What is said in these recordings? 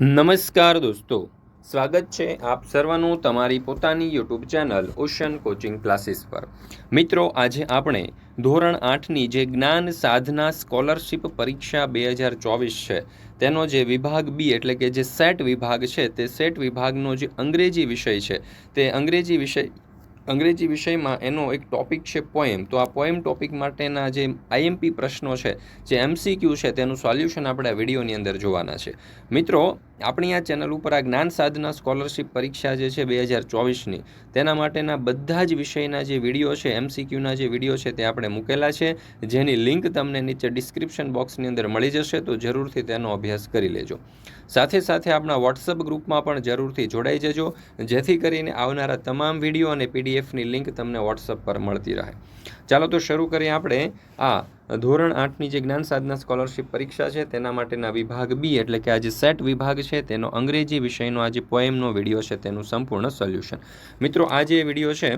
નમસ્કાર દોસ્તો. સ્વાગત છે આપ સર્વનું તમારી પોતાની YouTube channel ocean coaching classes પર. મિત્રો, આજે આપણે ધોરણ આઠની જે જ્ઞાન સાધના સ્કોલરશિપ પરીક્ષા બે હજાર ચોવીસ છે, તેનો જે વિભાગ બી એટલે કે જે સેટ વિભાગ છે, તે સેટ વિભાગનો જે અંગ્રેજી વિષય છે, તે અંગ્રેજી વિષય, અંગ્રેજી વિષયમાં એનો એક ટોપિક છે પોએમ તો આ પોએમ ટોપિક માટેના જે આઈએમપી પ્રશ્નો છે, જે એમસીક્યુ છે, તેનું સોલ્યુશન આપણે આ વિડીયોની અંદર જોવાના છે. મિત્રો આપણી આ ચેનલ ઉપર આ જ્ઞાન સાધના સ્કોલરશિપ પરીક્ષા જે છે બે હજાર ચોવીસની, તેના માટેના બધા જ વિષયના જે વીડિયો છે, એમસીક્યુના જે વીડિયો છે તે આપણે મૂકેલા છે. જેની લિંક તમને નીચે ડિસ્ક્રિપ્શન બોક્સની અંદર મળી જશે, તો જરૂરથી તેનો અભ્યાસ કરી લેજો. સાથે સાથે આપણા વોટ્સઅપ ગ્રુપમાં પણ જરૂરથી જોડાઈ જજો, જેથી કરીને આવનારા તમામ વીડિયો અને પીડીએફની લિંક તમને વોટ્સઅપ પર મળતી રહે. ચાલો તો શરૂ કરીએ આપણે આ ધોરણ આઠની જે જ્ઞાન સાધના સ્કોલરશિપ પરીક્ષા છે, તેના માટેના વિભાગ બી એટલે કે આ જે સેટ વિભાગ છે, તેનો અંગ્રેજી વિષયનો આ જે પોએમનો વીડિયો છે, તેનું સંપૂર્ણ સોલ્યુશન મિત્રો, આ જે વીડિયો છે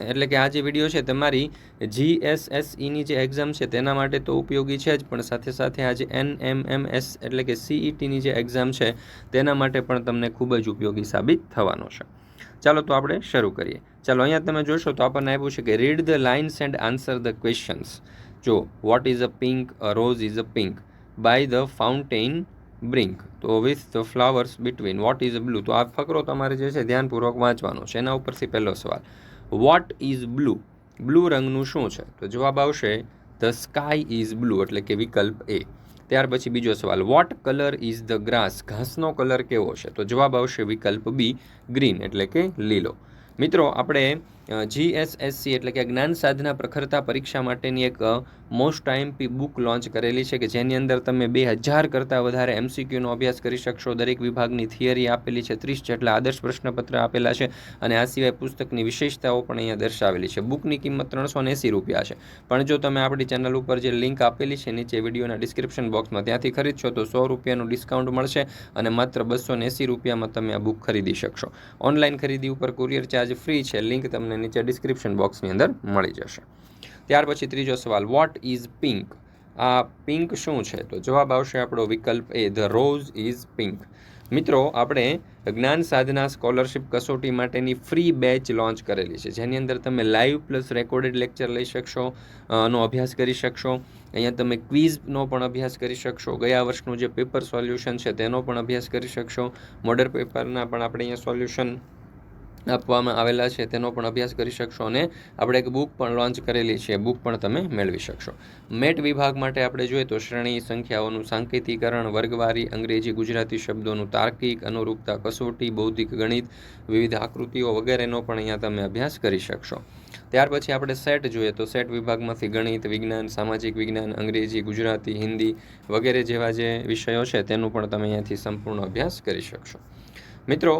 એટલે કે આ જે વીડિયો છે, તમારી જીએસએસઈની જે એક્ઝામ છે, તેના માટે તો ઉપયોગી છે જ, પણ સાથે સાથે આ જે એન એમ એમ એસ એટલે કે સીઈટીની જે એક્ઝામ છે, તેના માટે પણ તમને ખૂબ જ ઉપયોગી સાબિત થવાનો છે. ચાલો તો આપણે શરૂ કરીએ. ચાલો, અહીંયા તમે જોશો તો આપણને આપ્યું છે કે read the lines and answer the questions જો what is a pink a rose is a pink by the fountain brink તો with the flowers between what is blue તો આ ફકરો તમારે જે છે, ધ્યાનપૂર્વક વાંચવાનો છે. એના ઉપરથી પહેલો સવાલ. વોટ ઇઝ બ્લુ બ્લુ રંગનું શું છે? તો જવાબ આવશે ધ સ્કાય ઇઝ બ્લુ એટલે કે વિકલ્પ એ ત્યાર પછી બીજો સવાલ what colour is the grass ઘાસનો colour કેવો છે? તો જવાબ આવશે વિકલ્પ બી ગ્રીન એટલે કે લીલો. મિત્રો આપણે જીએસએસસી એટલે કે જ્ઞાન સાધના પ્રખરતા પરીક્ષા માટેની એક મોસ્ટ આઈએમપી બુક લોન્ચ કરેલી છે કે જેની અંદર તમે બે હજાર કરતાં વધારે એમસીક્યુનો અભ્યાસ કરી શકશો. દરેક વિભાગની થિયરી આપેલી છે, ત્રીસ જેટલા આદર્શ પ્રશ્નપત્ર આપેલા છે અને આ સિવાય પુસ્તકની વિશેષતાઓ પણ અહીંયા દર્શાવેલી છે. બુકની કિંમત ત્રણસો એંસી રૂપિયા છે. પણ જો તમે આપણી ચેનલ ઉપર જે લિંક આપેલી છે, નીચે વિડીયોના ડિસ્ક્રિપ્શન બોક્સમાં ત્યાંથી ખરીદશો તો સો રૂપિયાનું ડિસ્કાઉન્ટ મળશે અને માત્ર બસો એંસી રૂપિયામાં તમે આ બુક ખરીદી શકશો. ઓનલાઈન ખરીદી ઉપર કુરિયર ચાર્જ ફ્રી છે. લિંક તમને નીચે ડિસ્ક્રિપ્શન બોક્સની અંદર મળી જશે. ત્યાર પછી ત્રીજો સવાલ વોટ ઇઝ પિંક આ પિંક શું છે? તો જવાબ આવશે આપણો વિકલ્પ એ ધ રોઝ ઇઝ પિંક મિત્રો, આપણે જ્ઞાન સાધના સ્કોલરશિપ કસોટી માટેની ફ્રી બેચ લોન્ચ કરેલી છે. જેની અંદર તમે લાઈવ પ્લસ રેકોર્ડેડ લેક્ચર લઈ શકશો નો અભ્યાસ કરી શકશો. અહીંયા તમે ક્વિઝનો પણ અભ્યાસ કરી શકશો. ગયા વર્ષનું જે પેપર સોલ્યુશન છે, તેનો પણ અભ્યાસ કરી શકશો. મોડર પેપરના પણ આપણે અહીંયા સોલ્યુશન આપવામાં આવેલા છે, તેનો પણ અભ્યાસ કરી શકશો અને આપણે એક બુક પણ લોન્ચ કરેલી છે. બુક પણ તમે મેળવી શકશો. મેટ વિભાગ માટે આપણે જોઈએ તો શ્રેણી સંખ્યાઓનું સાંકેતિકરણ, વર્ગવારી, અંગ્રેજી, ગુજરાતી શબ્દોનું તાર્કિક, અનુરૂપતા, કસોટી, બૌદ્ધિક ગણિત, વિવિધ આકૃતિઓ વગેરેનો પણ અહીંયા તમે અભ્યાસ કરી શકશો. ત્યાર પછી આપણે સેટ જોઈએ તો સેટ વિભાગમાંથી ગણિત, વિજ્ઞાન, સામાજિક વિજ્ઞાન, અંગ્રેજી, ગુજરાતી, હિન્દી વગેરે જેવા જે વિષયો છે, તેનું પણ તમે અહીંયાથી સંપૂર્ણ અભ્યાસ કરી શકશો. મિત્રો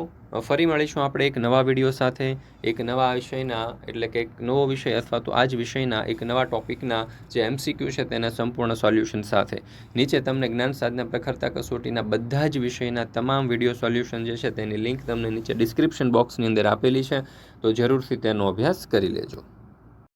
ફરી મળીશું આપણે એક નવા વીડિયો સાથે, એક નવા વિષયના, એટલે કે એક નવો વિષય અથવા તો આ જ વિષયના, એક નવા ટોપિકના જે એમસીક્યુ છે તેના સંપૂર્ણ સોલ્યુશન સાથે. નીચે તમને જ્ઞાન સાધના પ્રખરતા કસોટીના બધા જ વિષયના તમામ વીડિયો સોલ્યુશન જે છે તેની લિંક તમને નીચે ડિસ્ક્રિપ્શન બોક્સની અંદર આપેલી છે, તો જરૂરથી તેનો અભ્યાસ કરી લેજો.